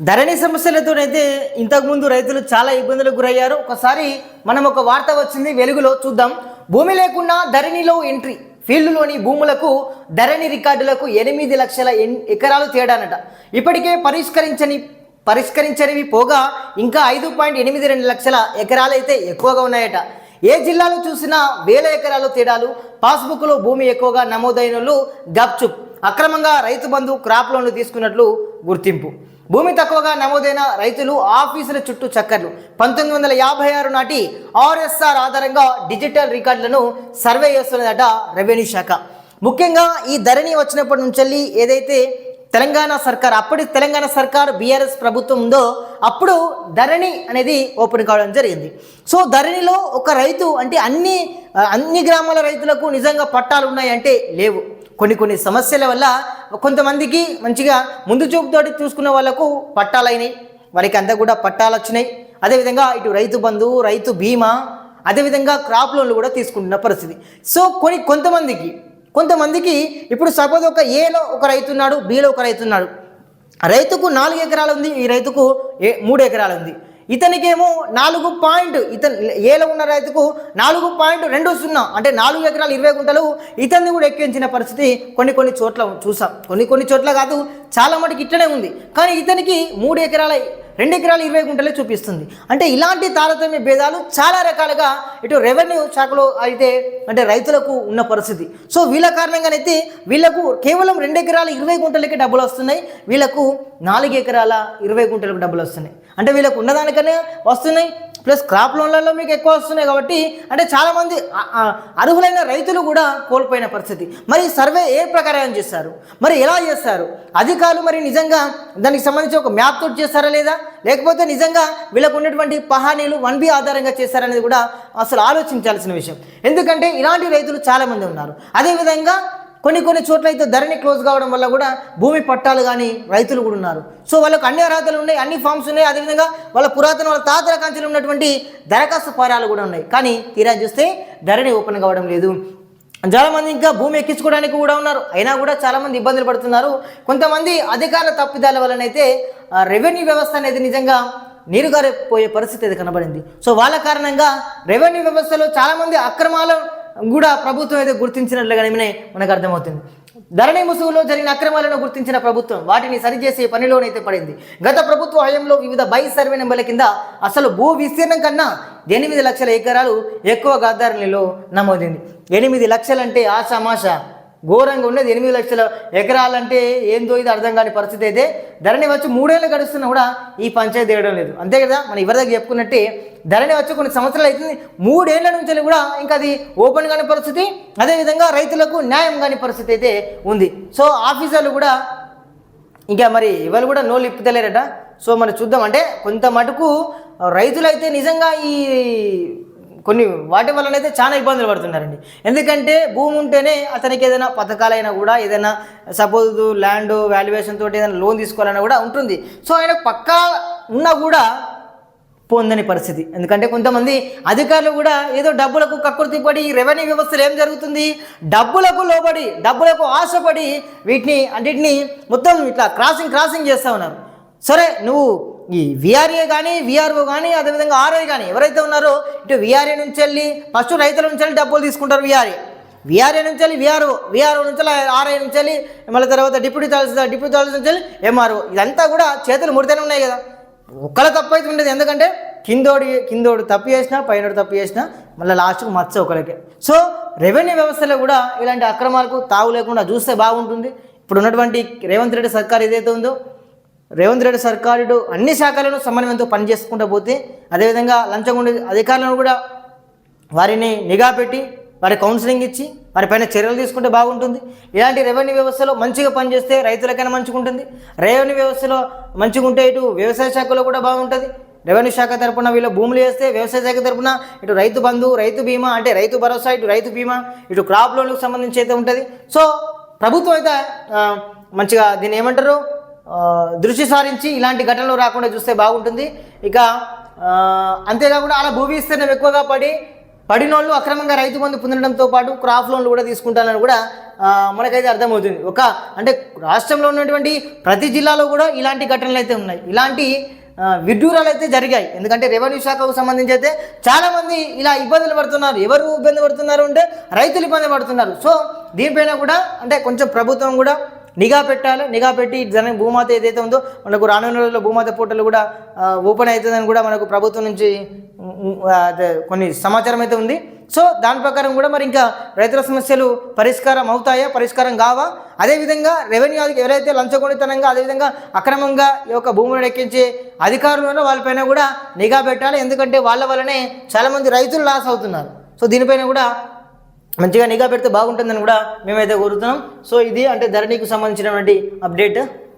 ధరణి సమస్యలతోనైతే ఇంతకుముందు రైతులు చాలా ఇబ్బందులకు గురయ్యారు. ఒకసారి మనం ఒక వార్త వచ్చింది వెలుగులో చూద్దాం. భూమి లేకుండా ధరణిలో ఎంట్రీ. ఫీల్డ్లోని భూములకు ధరణి రికార్డులకు ఎనిమిది లక్షల ఎకరాలు తేడానట. ఇప్పటికే పరిష్కరించని పరిష్కరించనివి పోగా ఇంకా ఐదు పాయింట్ ఎనిమిది రెండు లక్షల ఎకరాలు అయితే ఎక్కువగా ఉన్నాయట. ఏ జిల్లాలో చూసినా వేల ఎకరాలు తేడాలు. పాస్బుక్లో భూమి ఎక్కువగా నమోదైన వాళ్ళు గప్చుప్. అక్రమంగా రైతు బంధు క్రాప్ లోన్లు తీసుకున్నట్లు గుర్తింపు. భూమి తక్కువగా నమోదైన రైతులు ఆఫీసుల చుట్టూ చక్కర్లు. పంతొమ్మిది వందల యాభై ఆరు నాటి ఆర్ఎస్ఆర్ ఆధారంగా డిజిటల్ రికార్డులను సర్వే చేస్తున్నదట రెవెన్యూ శాఖ. ముఖ్యంగా ఈ ధరణి వచ్చినప్పటి నుంచి ఏదైతే తెలంగాణ సర్కార్ అప్పటి తెలంగాణ సర్కార్ బీఆర్ఎస్ ప్రభుత్వం ఉందో అప్పుడు ధరణి అనేది ఓపెన్ కావడం జరిగింది. సో ధరణిలో ఒక రైతు అంటే అన్ని అన్ని గ్రామాల రైతులకు నిజంగా పట్టాలు ఉన్నాయంటే లేవు. కొన్ని కొన్ని సమస్యల వల్ల కొంతమందికి మంచిగా ముందు చూపుతోటి చూసుకున్న వాళ్ళకు పట్టాలైనాయి. వారికి అంతా కూడా పట్టాలు వచ్చినాయి. అదేవిధంగా ఇటు రైతు బంధు రైతు బీమా అదేవిధంగా క్రాప్ లోన్లు కూడా తీసుకుంటున్న పరిస్థితి. సో కొన్ని కొంతమందికి కొంతమందికి ఇప్పుడు సపోజ్ ఒక ఏలో ఒక రైతు ఉన్నాడు బీలో ఒక రైతు ఉన్నాడు. రైతుకు నాలుగు ఎకరాలు ఉంది ఈ రైతుకు ఏ మూడు ఎకరాలు ఉంది ఇతనికేమో నాలుగు పాయింట్ ఇతను ఏలో ఉన్న రైతుకు నాలుగు పాయింట్ రెండు సున్నా అంటే నాలుగు ఎకరాలు ఇరవై గుంటలు ఇతన్ని కూడా ఎక్కించిన పరిస్థితి కొన్ని కొన్ని చోట్ల చూసాం. కొన్ని కొన్ని చోట్ల కాదు చాలా మటుకు ఇట్లనే ఉంది. కానీ ఇతనికి మూడు ఎకరాల రెండు ఎకరాలు ఇరవై గుంటలే చూపిస్తుంది. అంటే ఇలాంటి తారతమ్య భేదాలు చాలా రకాలుగా ఇటు రెవెన్యూ శాఖలో అయితే అంటే రైతులకు ఉన్న పరిస్థితి. సో వీళ్ళ కారణంగానైతే వీళ్ళకు కేవలం రెండు ఎకరాల ఇరవై గుంటలకి డబ్బులు వస్తున్నాయి. వీళ్ళకు నాలుగు ఎకరాల ఇరవై గుంటలకు డబ్బులు వస్తున్నాయి. అంటే వీళ్ళకు ఉన్నదానికనే వస్తున్నాయి. ప్లస్ క్రాప్ లోన్లలో మీకు ఎక్కువ వస్తున్నాయి కాబట్టి అంటే చాలామంది అర్హులైన రైతులు కూడా కోల్పోయిన పరిస్థితి. మరి సర్వే ఏ ప్రకారం చేస్తారు మరి ఎలా చేస్తారు అధికారులు మరి నిజంగా దానికి సంబంధించి ఒక మ్యాప్ తోటి చేస్తారా లేదా? లేకపోతే నిజంగా వీళ్ళకు ఉన్నటువంటి పహానీలు వన్ బి ఆధారంగా చేస్తారనేది కూడా అసలు ఆలోచించాల్సిన విషయం. ఎందుకంటే ఇలాంటి రైతులు చాలామంది ఉన్నారు. అదేవిధంగా కొన్ని కొన్ని చోట్ల అయితే ధరణి క్లోజ్ కావడం వల్ల కూడా భూమి పట్టాలు కానీ రైతులు కూడా ఉన్నారు. సో వాళ్ళకు అన్ని అర్హతలు ఉన్నాయి అన్ని ఫామ్స్ ఉన్నాయి. అదేవిధంగా వాళ్ళ పురాతన వాళ్ళ తాతల కాంచెలు ఉన్నటువంటి దరఖాస్తు ఫారాలు కూడా ఉన్నాయి. కానీ తీరా చూస్తే ధరణి ఓపెన్ కావడం లేదు. చాలామంది ఇంకా భూమి ఎక్కించుకోవడానికి కూడా ఉన్నారు. అయినా కూడా చాలామంది ఇబ్బందులు పడుతున్నారు. కొంతమంది అధికార తప్పిదాల వలనైతే రెవెన్యూ వ్యవస్థ అనేది నిజంగా నీరుగారిపోయే పరిస్థితి అయితే కనబడింది. సో వాళ్ళ కారణంగా రెవెన్యూ వ్యవస్థలో చాలామంది అక్రమాలు కూడా ప్రభుత్వం అయితే గుర్తించినట్లుగానే మనకు అర్థమవుతుంది. ధరణి ముసుగులో జరిగిన అక్రమాలను గుర్తించిన ప్రభుత్వం వాటిని సరిచేసే పనిలోనైతే పడింది. గత ప్రభుత్వ హయంలో వివిధ బై సర్వే నెంబర్ల కింద అసలు భూ విస్తీర్ణం కన్నా ఎనిమిది లక్షల ఎకరాలు ఎక్కువ గాదారులలో నమోదైంది. ఎనిమిది లక్షలంటే ఆశామాష ఘోరంగా ఉన్నది ఎనిమిది లక్షల ఎకరాలంటే ఏందో ఇది అర్థం కాని పరిస్థితి అయితే ధరణి వచ్చి మూడేళ్ళు గడుస్తున్నా కూడా ఈ పంచాయతీ తీయడం లేదు. అంతే కదా? మనం ఎవరి దగ్గర చెప్పుకున్నట్టే ధరణి వచ్చి కొన్ని సంవత్సరాలు అవుతుంది. మూడేళ్ళ నుంచి కూడా ఇంకా అది ఓపెన్ కాని పరిస్థితి అదేవిధంగా రైతులకు న్యాయం కాని పరిస్థితి అయితే ఉంది. సో ఆఫీసర్లు కూడా ఇంకా మరి ఇవాళ కూడా నోళ్ళు ఇప్పుతలేరట. సో మనం చూద్దాం. అంటే కొంత మటుకు రైతులైతే నిజంగా ఈ కొన్ని వాటి వల్లనైతే చాలా ఇబ్బందులు పడుతున్నారండి. ఎందుకంటే భూమి ఉంటేనే అతనికి ఏదైనా పథకాలైనా కూడా ఏదైనా సపోజ్ ల్యాండ్ వాల్యుయేషన్ తోటి ఏదైనా లోన్ తీసుకోవాలన్నా కూడా ఉంటుంది. సో ఆయన పక్కా ఉన్నా కూడా పొందని పరిస్థితి. ఎందుకంటే కొంతమంది అధికారులు కూడా ఏదో డబ్బులకు కక్కుర్తి పడి రెవెన్యూ వ్యవస్థలో ఏం జరుగుతుంది? డబ్బులకు లోబడి డబ్బులకు ఆశపడి వీటిని అన్నిటిని మొత్తం ఇట్లా క్రాసింగ్ క్రాసింగ్ చేస్తూ ఉన్నారు. సరే నువ్వు ఈ విఆర్ఏ కానీ విఆర్ఓ కానీ అదేవిధంగా ఆర్ఐ కానీ ఎవరైతే ఉన్నారో ఇటు విఆర్ఏ నుంచి వెళ్ళి ఫస్ట్ రైతుల నుంచి వెళ్ళి డబ్బులు తీసుకుంటారు విఆర్ఏ విఆర్ఏ నుంచి వెళ్ళి విఆర్ఓ విఆర్ఓ నుంచి వెళ్ళి ఆర్ఐ నుంచి వెళ్ళి మళ్ళీ తర్వాత డిప్యూటీ తహసీల్దార్ డిప్యూటీ తహసీల్దార్ నుంచి వెళ్ళి ఎంఆర్ఓ ఇదంతా కూడా చేతులు ముడితేనే ఉన్నాయి కదా. ఒక్కళ్ళ తప్పు అయితే ఉండేది. ఎందుకంటే కిందోడి కిందోడు తప్పు చేసినా పైనోడు తప్పు చేసినా మళ్ళీ లాస్ట్కు మచ్చ ఒకరికి సో రెవెన్యూ వ్యవస్థలో కూడా ఇలాంటి అక్రమాలకు తావు లేకుండా చూస్తే బాగుంటుంది. ఇప్పుడు ఉన్నటువంటి రేవంత్ రెడ్డి సర్కార్ ఏదైతే ఉందో రేవంత్ రెడ్డి సర్కారుడు అన్ని శాఖలను సమన్వయంతో పనిచేసుకుంటూ పోతే అదేవిధంగా లంచం ఉండే అధికారులను కూడా వారిని నిఘా పెట్టి వారి కౌన్సిలింగ్ ఇచ్చి వారిపైన చర్యలు తీసుకుంటే బాగుంటుంది. ఇలాంటి రెవెన్యూ వ్యవస్థలో మంచిగా పనిచేస్తే రైతులకైనా మంచిగా ఉంటుంది రెవెన్యూ వ్యవస్థలో మంచిగా ఉంటే ఇటు వ్యవసాయ శాఖలో కూడా బాగుంటుంది. రెవెన్యూ శాఖ తరపున వీళ్ళు భూములు వేస్తే వ్యవసాయ శాఖ తరపున ఇటు రైతు బంధు రైతు బీమా అంటే రైతు భరోసా ఇటు రైతు బీమా ఇటు క్రాప్ లోన్లకు సంబంధించి అయితే ఉంటుంది. సో ప్రభుత్వం అయితే మంచిగా దీన్ని ఏమంటారు? దృష్టి సారించి ఇలాంటి ఘటనలు రాకుండా చూస్తే బాగుంటుంది. ఇక అంతేకాకుండా అలా భూ విస్తీర్ణం ఎక్కువగా పడి పడినోళ్ళు అక్రమంగా రైతు బంధు పొందడంతో పాటు క్రాప్ లోన్లు కూడా తీసుకుంటారని కూడా మనకైతే అర్థమవుతుంది. ఒక అంటే రాష్ట్రంలో ఉన్నటువంటి ప్రతి జిల్లాలో కూడా ఇలాంటి ఘటనలు అయితే ఉన్నాయి. ఇలాంటి విడ్డూరాలు అయితే జరిగాయి. ఎందుకంటే రెవెన్యూ శాఖకు సంబంధించి అయితే చాలామంది ఇలా ఇబ్బందులు పడుతున్నారు. ఎవరు ఇబ్బంది పడుతున్నారు అంటే రైతులు ఇబ్బంది పడుతున్నారు. సో దీనిపైన కూడా అంటే కొంచెం ప్రభుత్వం కూడా నిఘా పెట్టాలి. నిఘా పెట్టి జనం భూమాత ఏదైతే ఉందో మనకు రానున్న రోజుల్లో భూమాత పోర్టల్ కూడా ఓపెన్ అవుతుందని కూడా మనకు ప్రభుత్వం నుంచి కొన్ని సమాచారం అయితే ఉంది. సో దాని ప్రకారం కూడా మరి ఇంకా రైతుల సమస్యలు పరిష్కారం అవుతాయా? పరిష్కారం కావా? అదేవిధంగా రెవెన్యూ ఎవరైతే లంచగొండితనంగా అదేవిధంగా అక్రమంగా ఈ యొక్క భూములను ఎక్కించే అధికారులను వాళ్ళపైన కూడా నిఘా పెట్టాలి. ఎందుకంటే వాళ్ళ వల్లనే చాలామంది రైతులు లాస్ అవుతున్నారు. సో దీనిపైన కూడా మంచిగా నిఘా పెడితే బాగుంటుందని కూడా మేమైతే కోరుతున్నాం. సో ఇది అంటే ధరణికి సంబంధించినటువంటి అప్డేట్.